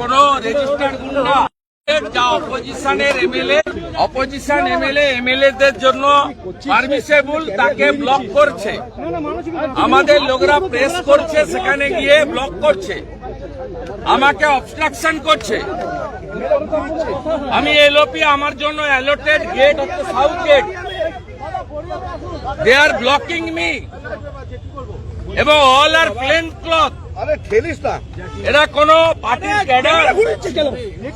কোনো রেজিস্টার্ড গুন্ডা যা MLA opposition MLA MLA দের জন্য পারমিসেবল তাকে ব্লক করছে। আমাদের লোকরা প্রেস করছে, সেখানে গিয়ে ব্লক করছে। আমাকে অবস্ট্রাকশন করছে। আমি এলওপি আমার জন্য অ্যালোটেড গেট হচ্ছে south gate they are blocking me এবং অল আর প্লেন ক্লথ এরা কোন পার্টির ক্যাডার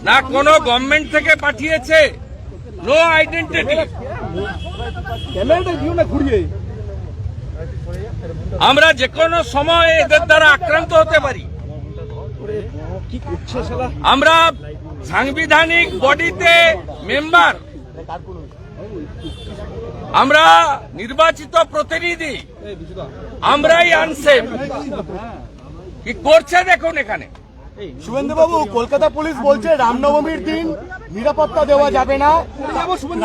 না কোন গভর্নমেন্ট থেকে পাঠিয়েছে। নো আইডেন্টিটি আমরা যে কোনো সময় এদের দ্বারা আক্রান্ত হতে পারি। আমরা সাংবিধানিক বডিতে মেম্বার আমরা নির্বাচিত প্রতিনিধি। আমরাই আনসেফ কি করছে দেখুন এখানে? শুভেন্দুবাবু কলকাতা পুলিশ বলছে রামনবমীর দিন নিরাপত্তা দেওয়া যাবে না।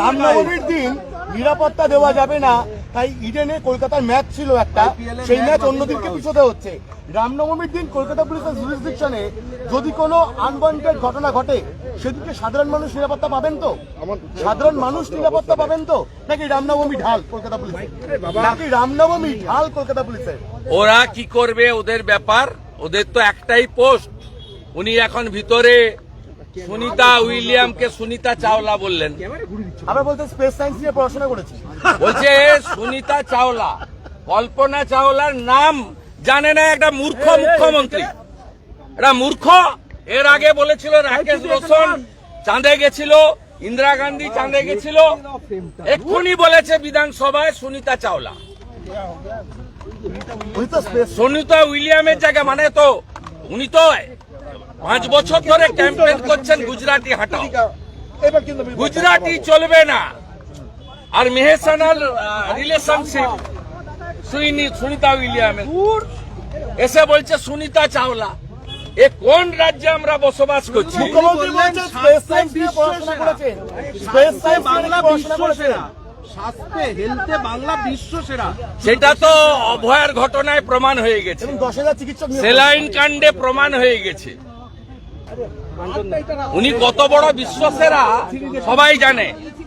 রামনবমীর দিন নিরাপত্তা দেওয়া যাবে না। তাই ইডেনে কলকাতার ম্যাচ ছিল একটা। সেই ম্যাচ অন্যদিনকে পিছোতে হচ্ছে। রামনবমীর দিন কলকাতা পুলিশের জুরিসডিকশনে যদি কোনো আনওয়ান্টেড ঘটনা ঘটে সেদিকে সাধারণ মানুষ নিরাপত্তা পাবেন তো? সাধারণ মানুষ নিরাপত্তা পাবেন তো? নাকি রামনবমী ঢাল কলকাতা পুলিশের? নাকি রামনবমী ঢাল কলকাতা পুলিশের? ওরা কি করবে ওদের ব্যাপার? ওদের তো একটাই পোস্ট। উনি এখন ভিতরে সুনিতা উইলিয়ামকে সুনিতা চাওলা বললেন। আমরা বলতে স্পেস সায়েন্স নিয়ে পড়াশোনা করেছি। বলছে সুনিতা চাওলা কল্পনা চাওলার নাম জানে না একটা মূর্খ মুখ্যমন্ত্রী। এটা মূর্খ। এর আগে বলেছিল রাকেশ রোশন চাঁদে গেছিল ইন্দিরা গান্ধী চাঁদে গেছিল। এক্ষুনি বলেছে বিধানসভায় সুনিতা চাওলা। সুনিতা উইলিয়ামের জায়গা মানে তো উনি তো পাঁচ বছর ধরে ক্যাম্পেইন করছেন গুজরাটি হাটাও। গুজরাটি চলবে না। আর মেহেসানাল রিলেশনশিপ সুইনি সুনিতা উইলিয়ামের। এসে বলছে সুনিতা চাওলা এ কোন রাজ্যে আমরা বসবাস করছি? মুখ্যমন্ত্রী বলছেন স্পেস সায়েন্স নিয়ে পড়াশোনা করেছেন স্পেস সায়েন্স বাংলা পড়াশোনা করেছেন। স্বাস্থ্যে হেলথে বাংলা বিশ্ব সেরা। সেটা তো অভয়ার ঘটনায় প্রমাণ হয়ে গেছে। সেলাইন কাণ্ডে প্রমাণ হয়ে গেছে। উনি কত বড় বিশ্বসেরা সবাই জানে।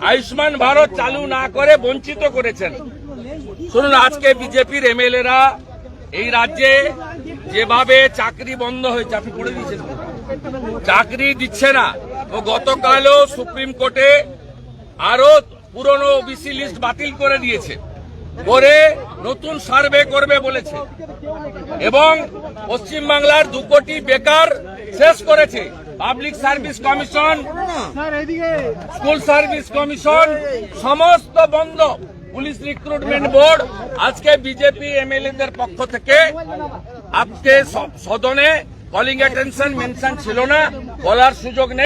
আয়ুষ্মান ভারত চালু না করে বঞ্চিত করেছেন। শুনুন আজকে বিজেপির এমএলএরা এই রাজ্যে যেভাবে চাকরি বন্ধ হয়েছে আপনি পড়ে দিচ্ছেন চাকরি দিচ্ছে না। ও গতকালও সুপ্রিম কোর্টে আরও পুরনো ওবিসি লিস্ট বাতিল করে দিয়েছে। করে নতুন সার্ভে করবে বলেছে। এবং পশ্চিমবাংলার দু কোটি বেকার শেষ করেছে। Public service commission, school service commission, সমস্ত বন্ধ। পুলিশ রিক্রুটমেন্ট বোর্ড, আজকে বিজেপি এমএলএ দের পক্ষ থেকে আজকে সদনে কলিং অ্যাটেনশন মেনশন ছিল না, বলার সুযোগ নেই।